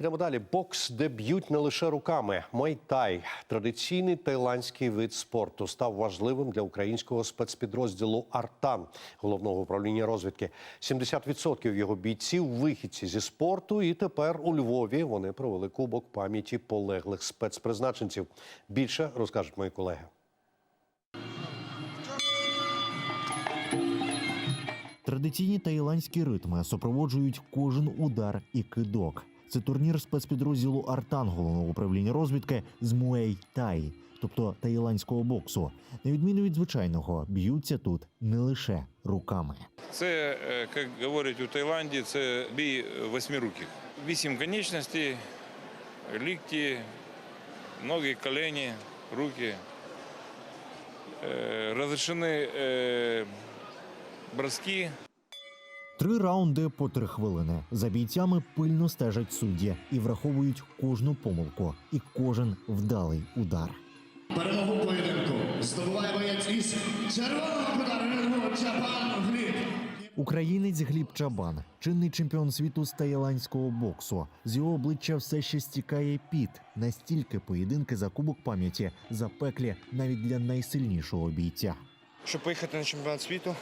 Йдемо далі. Бокс, де б'ють не лише руками. Майтай, традиційний тайландський вид спорту, став важливим для українського спецпідрозділу Артан головного управління розвідки. 70% його бійців вихідці зі спорту. І тепер у Львові вони провели кубок пам'яті полеглих спецпризначенців. Більше розкажуть мої колеги. Традиційні таїландські ритми супроводжують кожен удар і кидок. Це турнір спецпідрозділу Артан головного управління розвідки з Муей Тай, тобто таїландського боксу. На відміну від звичайного, б'ються тут не лише руками. Це, е, як говорять у Таїланді, це бій восьмируких. Вісім конечностей, лікті, ноги, колені, руки. Е, Розрішені е, броски. Три раунди по три хвилини. За бійцями пильно стежать судді і враховують кожну помилку і кожен вдалий удар. Перемогу поєдинку здобуває боєць із червоного кута Чапан Гліб. Українець Гліб Чабан, чинний чемпіон світу з таїландського боксу. З його обличчя все ще стікає піт. Настільки поєдинки за кубок пам'яті запеклі навіть для найсильнішого бійця. Щоб поїхати на чемпіонат світу,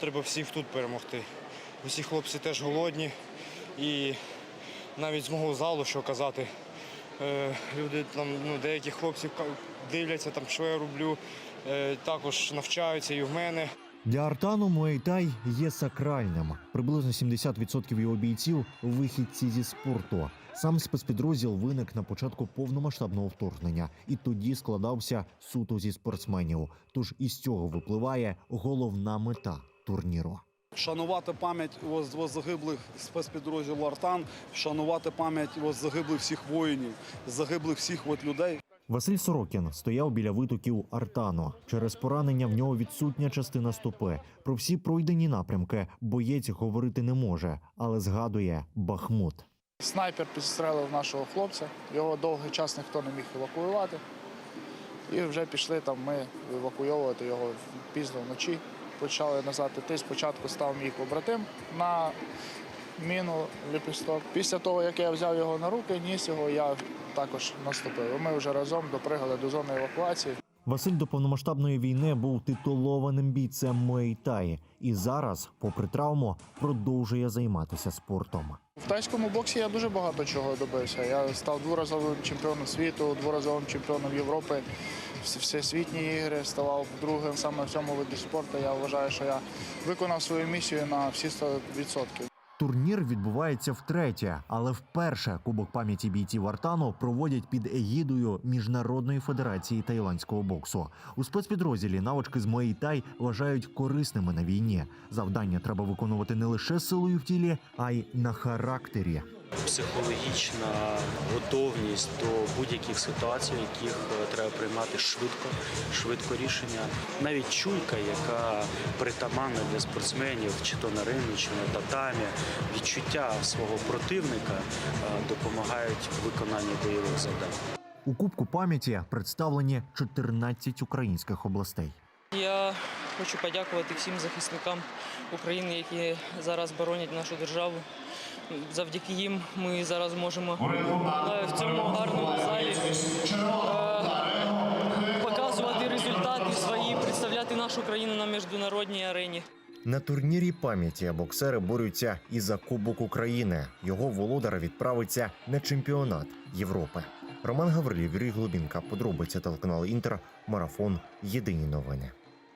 треба всіх тут перемогти. Усі хлопці теж голодні. І навіть з мого залу, що казати, е, люди там, ну, деякі хлопці дивляться, там, що я роблю, е, також навчаються і в мене. Для Артану Муейтай є сакральним. Приблизно 70% його бійців вихідці зі спорту. Сам спецпідрозділ виник на початку повномасштабного вторгнення і тоді складався суто зі спортсменів. Тож із цього випливає головна мета турніру. Вшанувати пам'ять загиблих спецпідрозділу Артан, вшанувати пам'ять загиблих всіх воїнів, загиблих всіх от людей. Василь Сорокін стояв біля витоків Артану. Через поранення в нього відсутня частина стопи. Про всі пройдені напрямки боєць говорити не може, але згадує Бахмут. Снайпер підстрелив нашого хлопця. Його довгий час ніхто не міг евакуювати. І вже пішли там ми евакуйовувати його пізно вночі. Почали назад іти. Спочатку став мій побратим на міну ліпісток. Після того, як я взяв його на руки, ніс його, я також наступив. Ми вже разом допригали до зони евакуації. Василь до повномасштабної війни був титулованим бійцем Муейтай і зараз, попри травму, продовжує займатися спортом. В тайському боксі я дуже багато чого добився. Я став дворазовим чемпіоном світу, дворазовим чемпіоном Європи. Всесвітні ігри ставав другим саме в цьому виді спорту. Я вважаю, що я виконав свою місію на всі 100%. Турнір відбувається втретє, але вперше Кубок пам'яті бійців Артану проводять під егідою Міжнародної федерації таїландського боксу. У спецпідрозділі навички з Муейтай вважають корисними на війні. Завдання треба виконувати не лише силою в тілі, а й на характері. Психологічна готовність до будь-яких ситуацій, в яких е, треба приймати швидко, швидко рішення. Навіть чуйка, яка притаманна для спортсменів, чи то на рингу, чи на татамі, відчуття свого противника е, допомагають в виконанні бойових завдань. У Кубку пам'яті представлені 14 українських областей. Я хочу подякувати всім захисникам України, які зараз боронять нашу державу. Завдяки їм ми зараз можемо е, в цьому гарному залі е, показувати результати свої, представляти нашу країну на міжнародній арені. На турнірі пам'яті боксери борються і за Кубок України. Його володар відправиться на чемпіонат Європи. Роман Гаврилів, Юрій Глубінка, подробиця телеканал Інтер, марафон. Єдині новини.